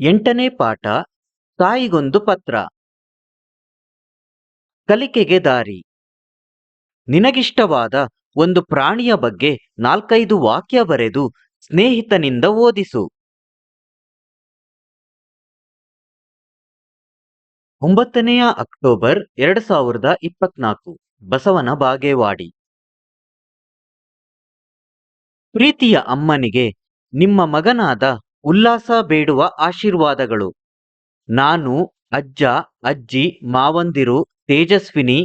ಎಂಟನೇ ಪಾಠ, ತಾಯಿಗೊಂದು ಪತ್ರ. ಕಲಿಕೆಗೆ ದಾರಿ. ನಿನಗಿಷ್ಟವಾದ ಒಂದು ಪ್ರಾಣಿಯ ಬಗ್ಗೆ ನಾಲ್ಕೈದು ವಾಕ್ಯ ಬರೆದು ಸ್ನೇಹಿತನಿಂದ ಓದಿಸು. ಒಂಬತ್ತನೆಯ ಅಕ್ಟೋಬರ್ ಎರಡು ಸಾವಿರದ ಇಪ್ಪತ್ನಾಲ್ಕು, ಬಸವನ ಬಾಗೇವಾಡಿ. ಪ್ರೀತಿಯ ಅಮ್ಮನಿಗೆ ನಿಮ್ಮ ಮಗನಾದ ಉಲ್ಲಾಸ ಬೇಡುವ ಆಶೀರ್ವಾದಗಳು. ನಾನು, ಅಜ್ಜ, ಅಜ್ಜಿ, ಮಾವಂದಿರು, ತೇಜಸ್ವಿನಿ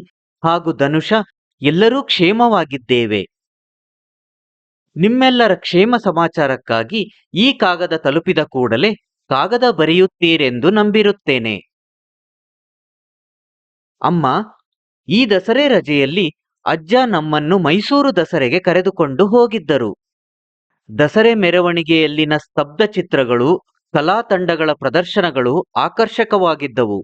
ಹಾಗೂ ಧನುಷ ಎಲ್ಲರೂ ಕ್ಷೇಮವಾಗಿದ್ದೇವೆ. ನಿಮ್ಮೆಲ್ಲರ ಕ್ಷೇಮ ಸಮಾಚಾರಕ್ಕಾಗಿ ಈ ಕಾಗದ ತಲುಪಿದ ಕೂಡಲೇ ಕಾಗದ ಬರೆಯುತ್ತೀರೆಂದು ನಂಬಿರುತ್ತೇನೆ. ಅಮ್ಮ, ಈ ದಸರೆ ರಜೆಯಲ್ಲಿ ಅಜ್ಜ ನಮ್ಮನ್ನು ಮೈಸೂರು ದಸರೆಗೆ ಕರೆದುಕೊಂಡು ಹೋಗಿದ್ದರು. ದಸರೆ ಮೆರವಣಿಗೆಯಲ್ಲಿನ ಸ್ತಬ್ಧ ಚಿತ್ರಗಳು, ಕಲಾ ತಂಡಗಳ ಪ್ರದರ್ಶನಗಳು ಆಕರ್ಷಕವಾಗಿದ್ದವು.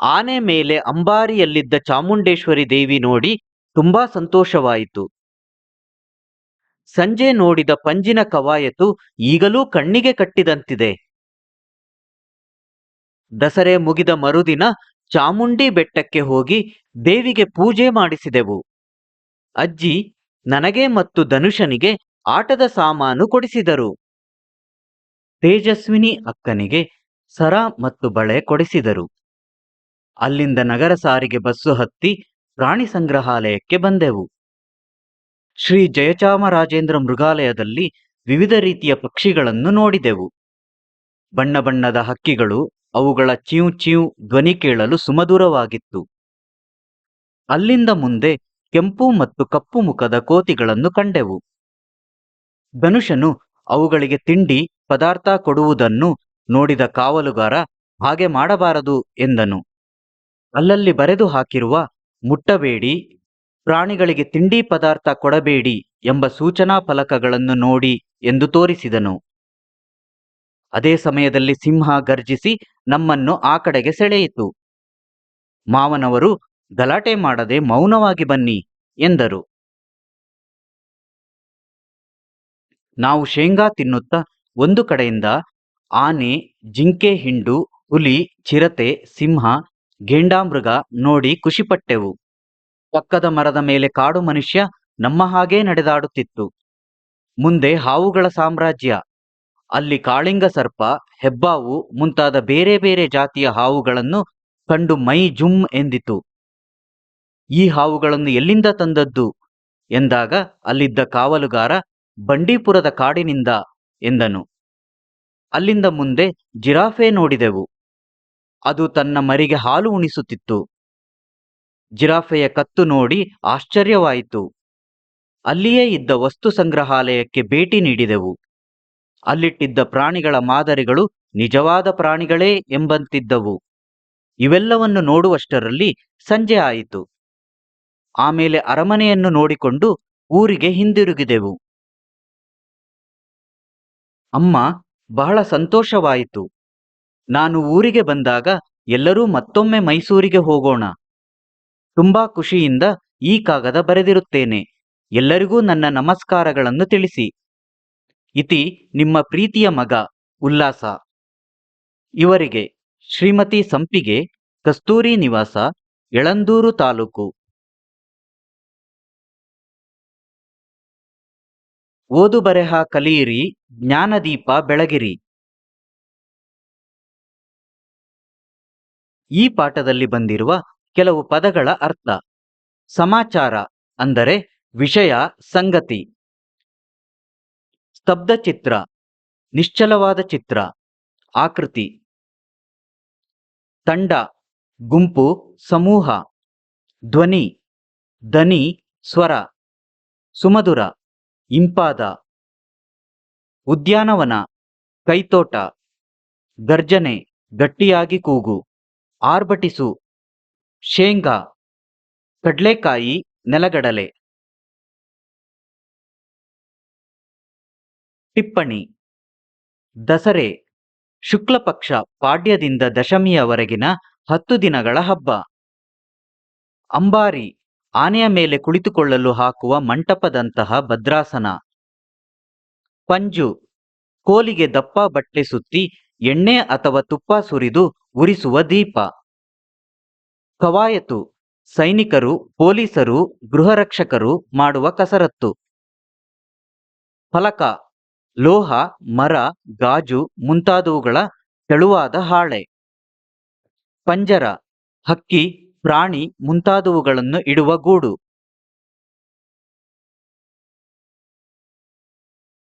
ಆನೆ ಮೇಲೆ ಅಂಬಾರಿಯಲ್ಲಿದ್ದ ಚಾಮುಂಡೇಶ್ವರಿ ದೇವಿ ನೋಡಿ ತುಂಬಾ ಸಂತೋಷವಾಯಿತು. ಸಂಜೆ ನೋಡಿದ ಪಂಜಿನ ಕವಾಯತು ಈಗಲೂ ಕಣ್ಣಿಗೆ ಕಟ್ಟಿದಂತಿದೆ. ದಸರೆ ಮುಗಿದ ಮರುದಿನ ಚಾಮುಂಡಿ ಬೆಟ್ಟಕ್ಕೆ ಹೋಗಿ ದೇವಿಗೆ ಪೂಜೆ ಮಾಡಿಸಿದೆವು. ಅಜ್ಜಿ, ನನಗೆ ಮತ್ತು ಧನುಷನಿಗೆ ಆಟದ ಸಾಮಾನು ಕೊಡಿಸಿದರು. ತೇಜಸ್ವಿನಿ ಅಕ್ಕನಿಗೆ ಸರ ಮತ್ತು ಬಳೆ ಕೊಡಿಸಿದರು. ಅಲ್ಲಿಂದ ನಗರ ಸಾರಿಗೆ ಬಸ್ಸು ಹತ್ತಿ ಪ್ರಾಣಿ ಸಂಗ್ರಹಾಲಯಕ್ಕೆ ಬಂದೆವು. ಶ್ರೀ ಜಯಚಾಮರಾಜೇಂದ್ರ ಮೃಗಾಲಯದಲ್ಲಿ ವಿವಿಧ ರೀತಿಯ ಪಕ್ಷಿಗಳನ್ನು ನೋಡಿದೆವು. ಬಣ್ಣ ಬಣ್ಣದ ಹಕ್ಕಿಗಳು ಅವುಗಳ ಚೀವ್ ಚೀವ್ ಧ್ವನಿ ಕೇಳಲು ಸುಮಧುರವಾಗಿತ್ತು. ಅಲ್ಲಿಂದ ಮುಂದೆ ಕೆಂಪು ಮತ್ತು ಕಪ್ಪು ಮುಖದ ಕೋತಿಗಳನ್ನು ಕಂಡೆವು. ಧನುಷನು ಅವುಗಳಿಗೆ ತಿಂಡಿ, ಪದಾರ್ಥ ಕೊಡುವುದನ್ನು ನೋಡಿದ ಕಾವಲುಗಾರ, ಹಾಗೆ ಮಾಡಬಾರದು ಎಂದನು. ಅಲ್ಲಲ್ಲಿ ಬರೆದು ಹಾಕಿರುವ, ಮುಟ್ಟಬೇಡಿ, ಪ್ರಾಣಿಗಳಿಗೆ ತಿಂಡಿ, ಪದಾರ್ಥ ಕೊಡಬೇಡಿ ಎಂಬ ಸೂಚನಾ ಫಲಕಗಳನ್ನು ನೋಡಿ ಎಂದು ತೋರಿಸಿದನು. ಅದೇ ಸಮಯದಲ್ಲಿ ಸಿಂಹ ಗರ್ಜಿಸಿ ನಮ್ಮನ್ನು ಆ ಕಡೆಗೆ ಸೆಳೆಯಿತು. ಮಾವನವರು, ಗಲಾಟೆ ಮಾಡದೆ ಮೌನವಾಗಿ ಬನ್ನಿ ಎಂದರು. ನಾವು ಶೇಂಗಾ ತಿನ್ನುತ್ತಾ ಒಂದು ಕಡೆಯಿಂದ ಆನೆ, ಜಿಂಕೆ, ಹಿಂಡು, ಹುಲಿ, ಚಿರತೆ, ಸಿಂಹ ಘೇಂಡಾಮೃಗ ನೋಡಿ ಖುಷಿಪಟ್ಟೆವು. ಪಕ್ಕದ ಮರದ ಮೇಲೆ ಕಾಡು ಮನುಷ್ಯ ನಮ್ಮ ಹಾಗೇ ನಡೆದಾಡುತ್ತಿತ್ತು. ಮುಂದೆ ಹಾವುಗಳ ಸಾಮ್ರಾಜ್ಯ. ಅಲ್ಲಿ ಕಾಳಿಂಗ ಸರ್ಪ, ಹೆಬ್ಬಾವು ಮುಂತಾದ ಬೇರೆ ಬೇರೆ ಜಾತಿಯ ಹಾವುಗಳನ್ನು ಕಂಡು ಮೈ ಜುಮ್ ಎಂದಿತು. ಈ ಹಾವುಗಳನ್ನು ಎಲ್ಲಿಂದ ತಂದದ್ದು? ಎಂದಾಗ ಅಲ್ಲಿದ್ದ ಕಾವಲುಗಾರ ಬಂಡೀಪುರದ ಕಾಡಿನಿಂದ ಎಂದನು. ಅಲ್ಲಿಂದ ಮುಂದೆ ಜಿರಾಫೆ ನೋಡಿದೆವು. ಅದು ತನ್ನ ಮರಿಗೆ ಹಾಲು ಉಣಿಸುತ್ತಿತ್ತು. ಜಿರಾಫೆಯ ಕತ್ತು ನೋಡಿ ಆಶ್ಚರ್ಯವಾಯಿತು. ಅಲ್ಲಿಯೇ ಇದ್ದ ವಸ್ತು ಸಂಗ್ರಹಾಲಯಕ್ಕೆ ಭೇಟಿ ನೀಡಿದೆವು. ಅಲ್ಲಿಟ್ಟಿದ್ದ ಪ್ರಾಣಿಗಳ ಮಾದರಿಗಳು ನಿಜವಾದ ಪ್ರಾಣಿಗಳೇ ಎಂಬಂತಿದ್ದವು. ಇವೆಲ್ಲವನ್ನು ನೋಡುವಷ್ಟರಲ್ಲಿ ಸಂಜೆ ಆಯಿತು. ಆಮೇಲೆ ಅರಮನೆಯನ್ನು ನೋಡಿಕೊಂಡು ಊರಿಗೆ ಹಿಂದಿರುಗಿದೆವು. ಅಮ್ಮ, ಬಹಳ ಸಂತೋಷವಾಯಿತು. ನಾನು ಊರಿಗೆ ಬಂದಾಗ ಎಲ್ಲರೂ ಮತ್ತೊಮ್ಮೆ ಮೈಸೂರಿಗೆ ಹೋಗೋಣ. ತುಂಬಾ ಖುಷಿಯಿಂದ ಈ ಕಾಗದ ಬರೆದಿರುತ್ತೇನೆ. ಎಲ್ಲರಿಗೂ ನನ್ನ ನಮಸ್ಕಾರಗಳನ್ನು ತಿಳಿಸಿ. ಇತಿ ನಿಮ್ಮ ಪ್ರೀತಿಯ ಮಗ, ಉಲ್ಲಾಸ. ಇವರಿಗೆ ಶ್ರೀಮತಿ ಸಂಪಿಗೆ, ಕಸ್ತೂರಿ ನಿವಾಸ, ಯಳಂದೂರು ತಾಲೂಕು. ಓದು ಬರೆಹ ಕಲಿಯಿರಿ, ಜ್ಞಾನದೀಪ ಬೆಳಗಿರಿ. ಈ ಪಾಠದಲ್ಲಿ ಬಂದಿರುವ ಕೆಲವು ಪದಗಳ ಅರ್ಥ. ಸಮಾಚಾರ ಅಂದರೆ ವಿಷಯ, ಸಂಗತಿ. ಸ್ತಬ್ಧ ಚಿತ್ರ, ನಿಶ್ಚಲವಾದ ಚಿತ್ರ. ಆಕೃತಿ. ತಂಡ, ಗುಂಪು, ಸಮೂಹ. ಧ್ವನಿ ದನಿ ಸ್ವರ. ಸುಮಧುರ. ಇಂಪಾದ, ಉದ್ಯಾನವನ, ಕೈತೋಟ ಗರ್ಜನೆ ಗಟ್ಟಿಯಾಗಿ ಕೂಗು, ಆರ್ಭಟಿಸು, ಶೇಂಗಾ, ಕಡ್ಲೆಕಾಯಿ, ನೆಲಗಡಲೆ. ಟಿಪ್ಪಣಿ, ದಸರೆ, ಶುಕ್ಲಪಕ್ಷ ಪಾಡ್ಯದಿಂದ ದಶಮಿಯವರೆಗಿನ ಹತ್ತು ದಿನಗಳ ಹಬ್ಬ. ಅಂಬಾರಿ ಆನೆಯ ಮೇಲೆ ಕುಳಿತುಕೊಳ್ಳಲು ಹಾಕುವ ಮಂಟಪದಂತಹ ಭದ್ರಾಸನ. ಪಂಜು, ಕೋಲಿಗೆ ದಪ್ಪ ಬಟ್ಟೆ ಸುತ್ತಿ ಎಣ್ಣೆ ಅಥವಾ ತುಪ್ಪ ಸುರಿದು ಉರಿಸುವ ದೀಪ. ಕವಾಯತು, ಸೈನಿಕರು, ಪೊಲೀಸರು, ಗೃಹರಕ್ಷಕರು ಮಾಡುವ ಕಸರತ್ತು. ಫಲಕ, ಲೋಹ, ಮರ, ಗಾಜು ಮುಂತಾದವುಗಳ ತೆಳುವಾದ ಹಾಳೆ. ಪಂಜರ, ಹಕ್ಕಿ ಪ್ರಾಣಿ ಮುಂತಾದವುಗಳನ್ನು ಇಡುವ ಗೂಡು.